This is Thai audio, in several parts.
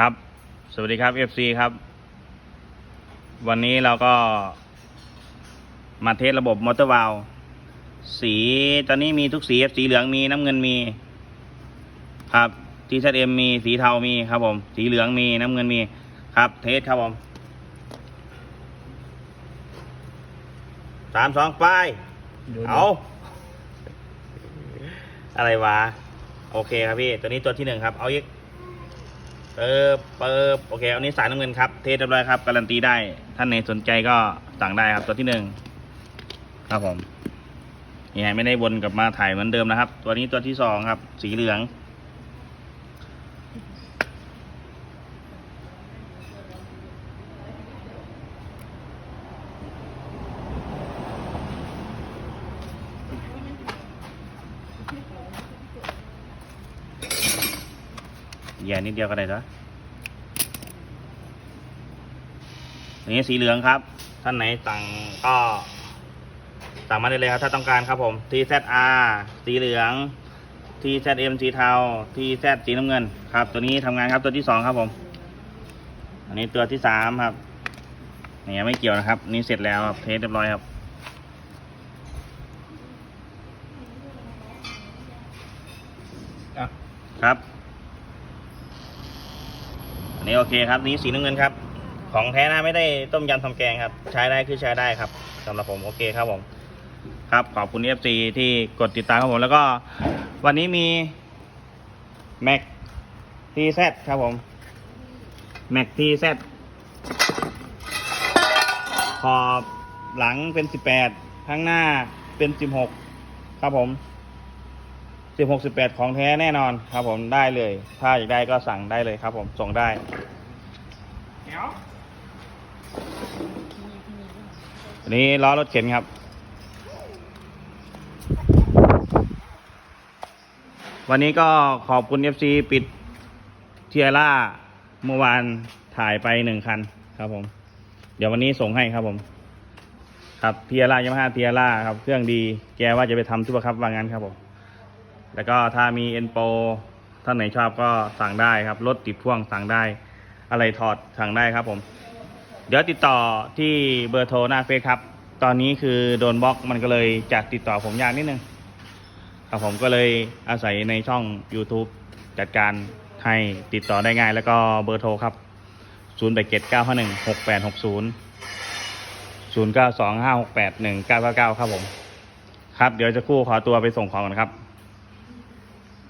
ครับ สวัสดีครับ FC ครับ วันนี้เราก็ มาเทสระบบมอเตอร์วาลสีตอนนี้มีทุกสีครับสีเหลืองมีน้ำเงินมี ครับทีเอ็มมีสีเทามีครับผม สีเหลืองมีน้ำเงินมี ครับ เทสครับผมสามสองไปเอาอะไรวะ โอเคครับพี่ ตัวนี้ตัวที่หนึ่งครับ เอาอีก เปิบเปิบโอเคอันนี้สายน้ำเงินครับ เทสเรียบร้อยครับ การันตีได้ ท่านไหนสนใจก็สั่งได้ครับ ตัวที่หนึ่งครับผมนี่ไงไม่ได้วนกลับมาถ่ายเหมือนเดิมนะครับ ตัวนี้ตัวที่สองครับ สีเหลือง แย่นิดเดียวก็ได้จ้ะนี่สีเหลืองครับ ท่านไหนสั่งก็สั่งมาได้เลยครับ ถ้าต้องการครับผม TZR สีเหลือง TZM สีเทา TZ สีน้ำเงินครับ ตัวนี้ทำงานครับตัวที่สองครับผม อันนี้ตัวที่สามครับเนี่ไม่เกี่ยวนะครับ นี่เสร็จแล้วครับเทสเรียบร้อยครับครับ นี้โอเคครับนี่สีน้ำเงินครับ ของแท้นะไม่ได้ต้มยำทำแกงครับ ใช้ได้คือใช้ได้ครับสำหรับผมโอเคครับผมครับขอบคุณ FC ที่กดติดตามครับผมแล้วก็วันนี้มี Mac TZ ครับผม Mac TZ ขอบหลังเป็น 18 ข้างหน้าเป็น 16 ครับผม สิบหกสิบแปดของแท้แน่นอนครับผมได้เลย ถ้าอยากได้ก็สั่งได้เลยครับผมส่งได้เดี๋ยวอันนี้ล้อรถเข็นครับ วันนี้ก็ขอบคุณ FC ปิดเทียร่าเมื่อวานถ่ายไปหนึ่งคันครับผม เดี๋ยววันนี้ส่งให้ครับผม ครับเทียร่ายามาฮ่าเทียร่าครับ เครื่องดีแกว่าจะไปทำซุปเปอร์คัพว่างั้นครับผม แล้วก็ถ้ามีเอ็นโปท่านไหนชอบก็สั่งได้ครับรถติดพ่วงสั่งได้ อะไรถอดสั่งได้ครับผม เดี๋ยวติดต่อที่เบอร์โทรหน้าเฟซครับ ตอนนี้คือโดนบล็อกมันก็เลยจะติดต่อผมยากนิดนึงครับผมก็เลยอาศัยในช่อง YouTube จัดการให้ติดต่อได้ง่าย แล้วก็เบอร์โทรครับ0 8 7 9 5 1 6 8 6 0 0 9 2 5 6 8 1 9 9 9 ครับผม ครับ เดี๋ยวจะคู่ขอตัวไปส่งของก่อนครับ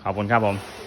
ขอบคุณครับผม